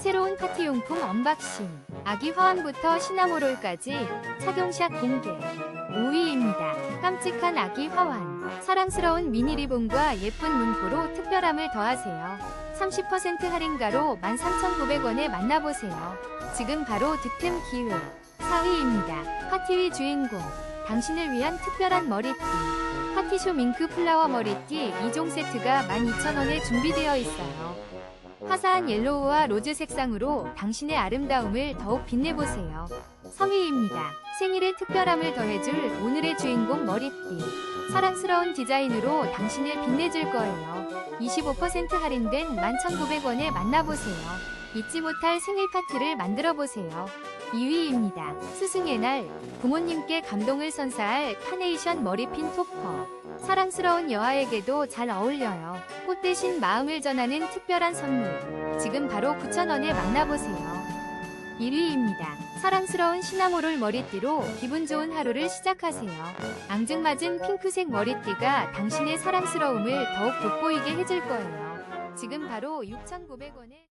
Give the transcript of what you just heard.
새로운 파티용품 언박싱, 아기 화환부터 시나모롤까지 착용샷 공개. 5위입니다. 깜찍한 아기 화환. 사랑스러운 미니 리본과 예쁜 문구로 특별함을 더하세요. 30% 할인가로 13,900원에 만나보세요. 지금 바로 득템 기회. 4위입니다. 파티위 주인공. 당신을 위한 특별한 머리띠. 파티쇼 밍크 플라워 머리띠 2종 세트가 12,000원에 준비되어 있어요. 화사한 옐로우와 로즈 색상으로 당신의 아름다움을 더욱 빛내보세요. 3위입니다. 생일의 특별함을 더해줄 오늘의 주인공 머리띠. 사랑스러운 디자인으로 당신을 빛내줄 거예요. 25% 할인된 11,900원에 만나보세요. 잊지 못할 생일 파티를 만들어보세요. 2위입니다. 스승의 날, 부모님께 감동을 선사할 카네이션 머리핀 토퍼. 사랑스러운 여아에게도 잘 어울려요. 꽃 대신 마음을 전하는 특별한 선물. 지금 바로 9,000원에 만나보세요. 1위입니다. 사랑스러운 시나모롤 머리띠로 기분 좋은 하루를 시작하세요. 앙증맞은 핑크색 머리띠가 당신의 사랑스러움을 더욱 돋보이게 해줄 거예요. 지금 바로 6,900원에